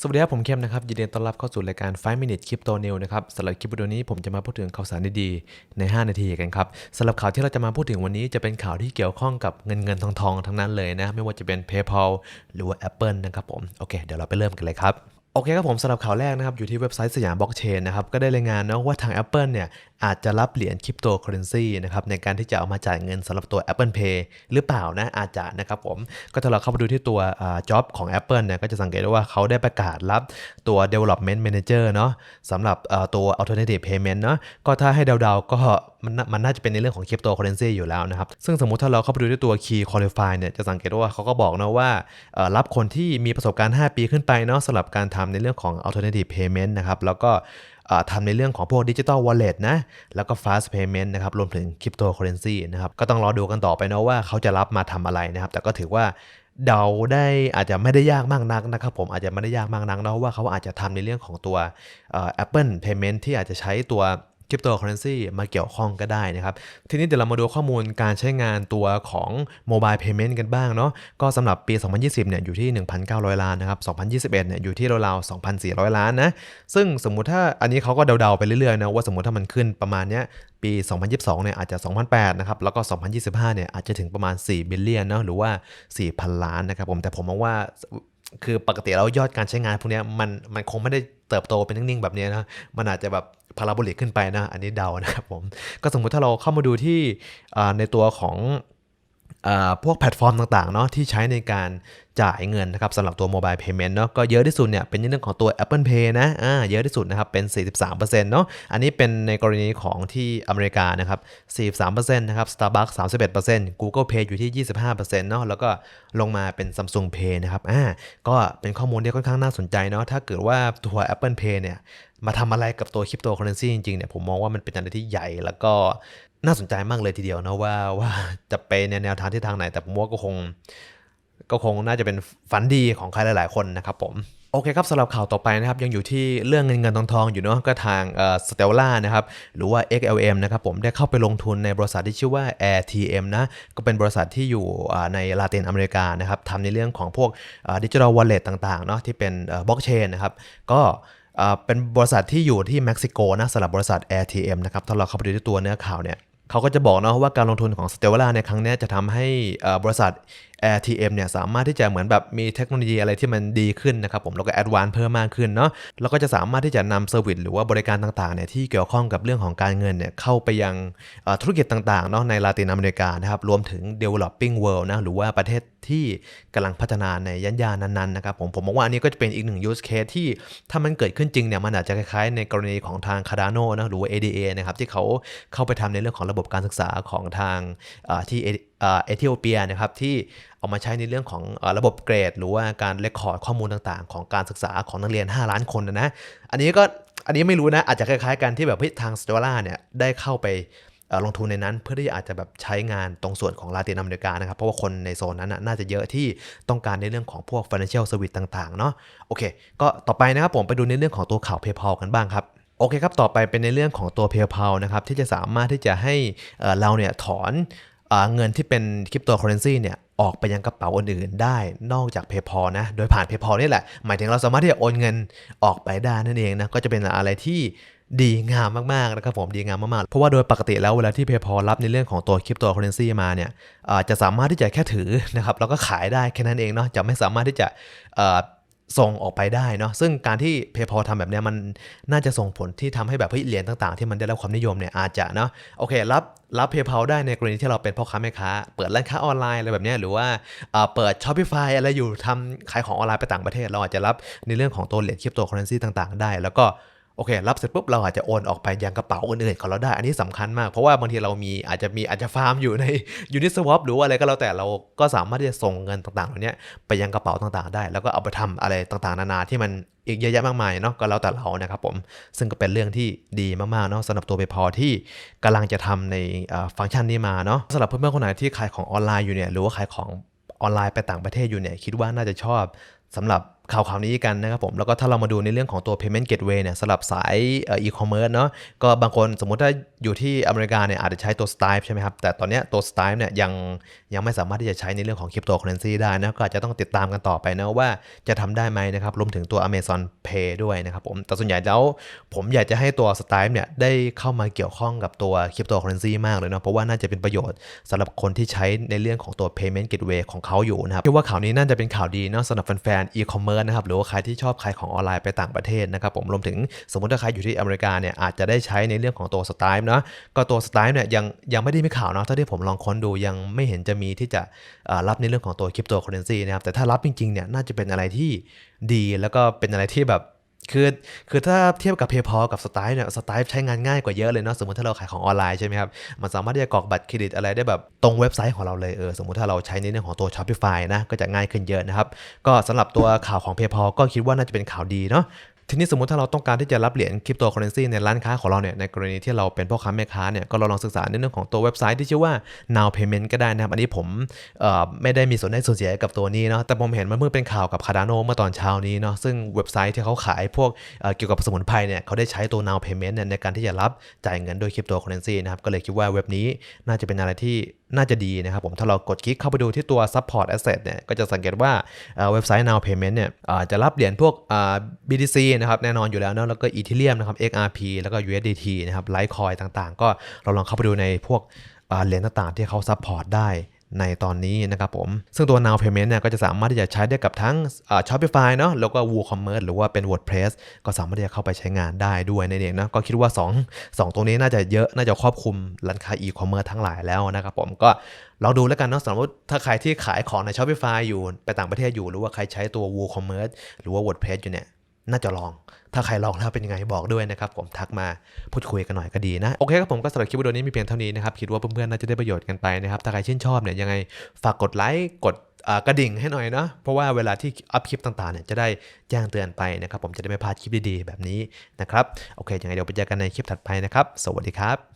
สวัสดีครับผมเข้มนะครับยินดีต้อนรับเข้าสู่รายการ 5 Minute Crypto news นะครับสำหรับคลิปวิดีโอนี้ผมจะมาพูดถึงข่าวสารดีๆใน 5 นาทีกันครับสำหรับข่าวที่เราจะมาพูดถึงวันนี้จะเป็นข่าวที่เกี่ยวข้องกับเงินเงินทองทองทั้งนั้นเลยนะ ไม่ว่าจะเป็น PayPal หรือว่า Apple นะครับผมโอเค เดี๋ยวเราไปเริ่มกันเลยครับ โอเคครับผมสำหรับข่าวแรกนะครับ อยู่ที่เว็บไซต์สยามบล็อกเชนนะครับ ก็ได้รายงานนะว่าทาง Apple เนี่ย อาจจะรับเหรียญคริปโตเคอเรนซีนะครับ ในการที่จะเอามาจ่ายเงินสำหรับตัว Apple Pay หรือเปล่านะ อาจจะนะครับผม ก็ถ้าเราเข้าไปดูที่ตัวจ็อบของ Apple เนี่ย ก็จะสังเกตได้ว่าเขาได้ประกาศรับตัว Development Manager เนาะสำหรับเอ่อตัว Alternative Payment เนาะก็ถ้าให้เดาๆก็มันน่ามันน่าจะเป็นในเรื่องของคริปโตเคอเรนซีอยู่แล้วนะครับ ซึ่งสมมุติถ้าเราเข้าไปดูที่ตัว Key Qualify เนี่ยจะสังเกตว่าเขาก็บอกนะว่ารับคนที่มีประสบการณ์ 5 ปีขึ้นไปเนาะสำหรับการทำในเรื่องของ Alternative Payment นะครับแล้วก็ทำในเรื่องของพวกดิจิ t a ลวอลเล็ตนะ แล้วก็ Fast Payment นะครับ รวมถึงคริปโตเคอเรนซีนะครับ ก็ต้องรอดูกันต่อไปนะว่าเขาจะรับมาทำอะไรนะครับ แต่ก็ถือว่าเดาได้อาจจะไม่ได้ยากมากนักนะครับผมอาจจะไม่ได้ยากมากนักเนาะว่าเขาอาจจะทำในเรื่องของตัว Apple Payment ที่อาจจะใช้ตัว คริปโตเคอเรนซีมาเกี่ยวข้องก็ได้นะครับ ทีนี้เดี๋ยวเรามาดูข้อมูลการใช้งานตัวของ Mobile Payment กันบ้างเนาะก็สำหรับปี 2020 เนี่ยอยู่ที่ 1,900 ล้านนะครับ 2021 เนี่ยอยู่ที่ราวๆ 2,400 ล้านนะ ซึ่งสมมุติถ้าอันนี้เขาก็เดาๆไปเรื่อยๆนะว่าสมมุติถ้ามันขึ้นประมาณเนี้ยปี 2022 เนี่ยอาจจะ 2,008นะครับ แล้วก็ 2025 เนี่ยอาจจะถึงประมาณ 4 บิลเลียนเนาะหรือว่า 4,000 ล้านนะครับผมแต่ผมมองว่า คือปกติแล้วยอดการใช้งานพวกนี้มันมันคงไม่ได้เติบโตเป็นนิ่งๆแบบนี้นะ มันอาจจะแบบพาราโบลิกขึ้นไปนะ อันนี้เดานะครับผม ก็สมมุติถ้าเราเข้ามาดูที่ในตัวของ พวกแพลตฟอร์มต่างๆเนาะที่ใช้ในการจ่ายเงินนะครับสำหรับตัว Mobile Payment เนาะก็เยอะที่สุดเนี่ยเป็นในเรื่องของตัว Apple Pay นะอ่าเยอะที่สุดนะครับเป็น 43%เนาะอันนี้เป็นในกรณีของที่อเมริกานะครับ 43%นะครับ Starbucks 31% Google Pay อยู่ที่ 25%เนาะแล้วก็ลงมาเป็น Samsung Pay นะครับอ่าก็เป็นข้อมูลที่ค่อนข้างน่าสนใจเนาะถ้าเกิดว่าตัว Apple Pay เนี่ยมาทำอะไรกับตัวคริปโตเคอเรนซีจริงๆเนี่ยผมมองว่ามันเป็นอะไรที่ใหญ่แล้วก็ น่าสนใจมากเลยทีเดียวนะว่าว่าจะไปในแนวทางที่ทางไหน แต่ผมว่าก็คง ก็คงน่าจะเป็นฝันดีของใครหลาย ๆ คนนะครับผมโอเคครับสำหรับข่าวต่อไปนะครับยังอยู่ที่เรื่องเงินเงินทองทองอยู่เนาะก็ทางเอ่อสเตลล่านะครับหรือว่า XLM นะครับผมได้เข้าไปลงทุนในบริษัทที่ชื่อว่า AirTM นะก็เป็นบริษัทที่อยู่ในลาตินอเมริกานะครับทำในเรื่องของพวกดิจิทัลวอลเล็ตต่างๆเนาะที่เป็นบล็อกเชนนะครับก็เป็นบริษัทที่อยู่ที่เม็กซิโกนะสำหรับบริษัท AirTM นะครับถ้าเราเข้าไปดูที่ตัวเนื้อข่าวเนี่ย เขาก็จะบอกเนาะว่าการลงทุนของ Stellar ในครั้งนี้จะทำให้บริษัท AirTM เนี่ยสามารถที่จะเหมือนแบบมีเทคโนโลยีอะไรที่มันดีขึ้นนะครับผมแล้วก็แอดวานซ์เพิ่มมากขึ้นเนาะแล้วก็จะสามารถที่จะนำเซอร์วิสหรือว่าบริการต่างๆเนี่ยที่เกี่ยวข้องกับเรื่องของการเงินเนี่ยเข้าไปยังธุรกิจต่างๆเนาะในลาตินอเมริกานะครับรวมถึง developing world นะหรือว่าประเทศที่กำลังพัฒนาในย่านยานั้นๆนะครับผมผมมองว่าอันนี้ก็จะเป็นอีกหนึ่ง use case ที่ถ้ามันเกิดขึ้นจริงเนี่ยมันอาจจะคล้ายๆ ในกรณีของทาง Cardano นะหรือว่า ADA นะครับที่เขาเข้าไปทำในเรื่องของระบบการศึกษาของทางอ่อที่เอเอ่อเอธิโอเปียนะครับที่ เอามาใช้ในเรื่องของระบบเกรด หรือว่าการเลคคอร์ดข้อมูลต่างๆ ของการศึกษาของนักเรียน 5 ล้านคนนะนะอันนี้ก็อันนี้ไม่รู้นะอาจจะคล้ายๆกันที่แบบทางสตลล่าเนี่ยได้เข้าไปลงทุนในนั้นเพื่อที่อาจจะแบบใช้งานตรงส่วนของลาตินอเมริกานะครับ เพราะว่าคนในโซนนั้นนะน่าจะเยอะที่ต้องการในเรื่องของพวก financial service ต่างๆเนาะโอเค ก็ต่อไปนะครับผมไปดูในเรื่องของตัวข่าว PayPal กันบ้างครับโอเคครับ ต่อไปเป็นในเรื่องของตัว PayPal นะครับที่จะสามารถที่จะให้เราเนี่ยถอนเอ่อเงินที่เป็นคริปโตเคอเรนซีเนี่ย ออกไปยังกระเป๋าอื่นๆได้นอกจาก PayPal นะ โดยผ่าน PayPal นี่แหละ หมายถึงเราสามารถที่จะโอนเงินออกไปได้นั่นเองนะ ก็จะเป็นอะไรที่ดีงามมากๆนะครับผมดีงามมากๆ เพราะว่าโดยปกติแล้วเวลาที่ PayPal รับในเรื่องของตัวคริปโตเคอเรนซีมาเนี่ยจะสามารถที่จะแค่ถือนะครับแล้วก็ขายได้แค่นั้นเองเนาะจะไม่สามารถที่จะ ส่งออกไปได้เนาะซึ่งการที่ PayPal ทำแบบเนี้ยมันน่าจะส่งผลที่ทำให้แบบเฮ้ยเหรียญต่างๆ ที่มันได้รับความนิยมเนี่ยอาจจะเนาะโอเค รับรับ PayPal ได้ในกรณีที่เราเป็นพ่อค้าแม่ค้า เปิดร้านค้าออนไลน์อะไรแบบเนี้ยหรือว่าเปิด Shopify อะไรอยู่ทำขายของออนไลน์ไปต่างประเทศ เราอาจจะรับในเรื่องของตัวเหรียญคริปโตเคอเรนซีต่างๆ ได้ แล้วก็ โอเค รับเสร็จปุ๊บเราอาจจะโอนออกไปยังกระเป๋าอื่นๆของเราได้ อันนี้สำคัญมาก เพราะว่าบางทีเรามีอาจจะมีอาจจะฟาร์มอยู่ในยูนิสวอปหรือว่าอะไรก็แล้วแต่เราก็สามารถที่จะส่งเงินต่างๆเหล่านี้ไปยังกระเป๋าต่างๆได้ แล้วก็เอาไปทำอะไรต่างๆ นานาที่มันอีกเยอะแยะมากมายเนาะก็แล้วแต่เรานะครับผม ซึ่งก็เป็นเรื่องที่ดีมากๆเนาะสำหรับตัวไปพอที่กำลังจะทำในฟังก์ชันนี้มาเนาะสำหรับเพื่อนๆคนไหนที่ขายของออนไลน์อยู่เนี่ยหรือว่าขายของออนไลน์ไปต่างประเทศอยู่เนี่ยคิดว่าน่าจะชอบสำหรับ ข่าวข่าวนี้กันนะครับผมแล้วก็ถ้าเรามาดูในเรื่องของตัว payment gateway เนี่ยสำหรับสายเอ่อ e-commerce เนาะก็บางคนสมมุติถ้าอยู่ที่อเมริกาเนี่ยอาจจะใช้ตัว Stripe ใช่ไหมครับ แต่ตอนนี้ตัว Stripe เนี่ยยังยังไม่สามารถที่จะใช้ในเรื่องของ cryptocurrency ได้นะก็อาจจะต้องติดตามกันต่อไปนะว่าจะทำได้ไหมนะครับรวมถึงตัว Amazon Pay ด้วยนะครับผมแต่ส่วนใหญ่แล้วผมอยากจะให้ตัว Stripe เนี่ยได้เข้ามาเกี่ยวข้องกับตัว cryptocurrency มากเลยเนาะเพราะว่าน่าจะเป็นประโยชน์สำหรับคนที่ใช้ในเรื่องของตัว payment gateway ของเขาอยู่นะครับคิดว่าข่าวนี้น่าจะเป็นข่าวดีเนาะสำหรับแฟนๆ e-commerce นะครับหรือว่าใครที่ชอบขายของออนไลน์ไปต่างประเทศนะครับผมรวมถึงสมมติถ้าใครอยู่ที่อเมริกาเนี่ยอาจจะได้ใช้ในเรื่องของตัวสไตล์เนาะก็ตัวสไตล์เนี่ยยังยังไม่ได้มีข่าวเนาะถ้าที่ผมลองค้นดูยังไม่เห็นจะมีที่จะรับในเรื่องของตัวคริปโตเคอเรนซีนะครับแต่ถ้ารับจริงๆเนี่ยน่าจะเป็นอะไรที่ดีแล้วก็เป็นอะไรที่แบบ คือคือถ้าเทียบกับ PayPal กับ Stripe เนี่ย Stripe ใช้งานง่ายกว่าเยอะเลยเนาะสมมติถ้าเราขายของออนไลน์ใช่ไหมครับ มันสามารถที่จะกรอกบัตรเครดิตอะไรได้แบบตรงเว็บไซต์ของเราเลยเออสมมติถ้าเราใช้ในเรื่องของตัว Shopify นะก็จะง่ายขึ้นเยอะนะครับ ก็สำหรับตัวข่าวของ PayPal ก็คิดว่าน่าจะเป็นข่าวดีเนาะ ทีนี้สมมติถ้าเราต้องการที่จะรับเหรียญคริปโตเคอเรนซีในร้านค้าของเราเนี่ยในกรณีที่เราเป็นพ่อค้าแม่ค้าเนี่ยก็เราลองศึกษาในเรื่องของตัวเว็บไซต์ที่ชื่อว่า Now Payment ก็ได้นะครับ อันนี้ผมไม่ได้มีส่วนได้ส่วนเสียกับตัวนี้เนาะแต่ผมเห็นมันเมื่อเป็นข่าวกับ Cardano เมื่อตอนเช้านี้เนาะซึ่งเว็บไซต์ที่เขาขายพวกเกี่ยวกับสมุนไพรเนี่ยเขาได้ใช้ตัว Now Payment เนี่ยในการที่จะรับจ่ายเงินโดยคริปโตเคอเรนซีนะครับก็เลยคิดว่าเว็บนี้น่าจะเป็นอะไรที่น่าจะดีนะครับผมถ้าเรากดคลิกเข้าไปดูที่ตัว support asset เนี่ยก็จะสังเกตว่าเว็บไซต์ Now Payment เนี่ยจะรับเหรียญพวก BTC นะครับแน่นอนอยู่แล้วเนะแล้วก็ Ethereum นะครับ XRP แล้วก็ USDT นะครับ Litecoin ต่างๆ ก็เราลองเข้าไปดูในพวกเหรียญต่างๆ ที่เขา support ได้ในตอนนี้นะครับผม ซึ่งตัว Now Payment เนี่ยก็จะสามารถที่จะใช้ได้กับทั้ง Shopify เนาะแล้วก็ WooCommerce หรือว่าเป็น WordPress ก็สามารถที่จะเข้าไปใช้งานได้ด้วยนั่นเองนะก็คิดว่า 2 2 ตรงนี้น่าจะเยอะน่าจะครอบคลุมร้านค้า e-commerce ทั้งหลายแล้วนะครับผมก็ลองดูแล้วกันเนาะสมมติถ้าใครที่ขายของใน Shopify อยู่ไปต่างประเทศอยู่ หรือว่าใครใช้ตัว WooCommerce หรือว่า WordPress อยู่เนี่ย น่าจะลอง ถ้าใครลองแล้วเป็นยังไงบอกด้วยนะครับผมทักมาพูดคุยกันหน่อยก็ดีนะ โอเคครับผมก็สำหรับคลิปวิดีโอนี้มีเพียงเท่านี้นะครับ คิดว่าเพื่อนๆน่าจะได้ประโยชน์กันไปนะครับ ถ้าใครชื่นชอบเนี่ยยังไงฝากกดไลค์กดกระดิ่งให้หน่อยเนาะเพราะว่าเวลาที่อัพคลิปต่างๆเนี่ยจะได้แจ้งเตือนไปนะครับผมจะได้ไม่พลาดคลิปดีๆแบบนี้นะครับโอเคยังไงเดี๋ยวไปเจอกันในคลิปถัดไปนะครับ สวัสดีครับ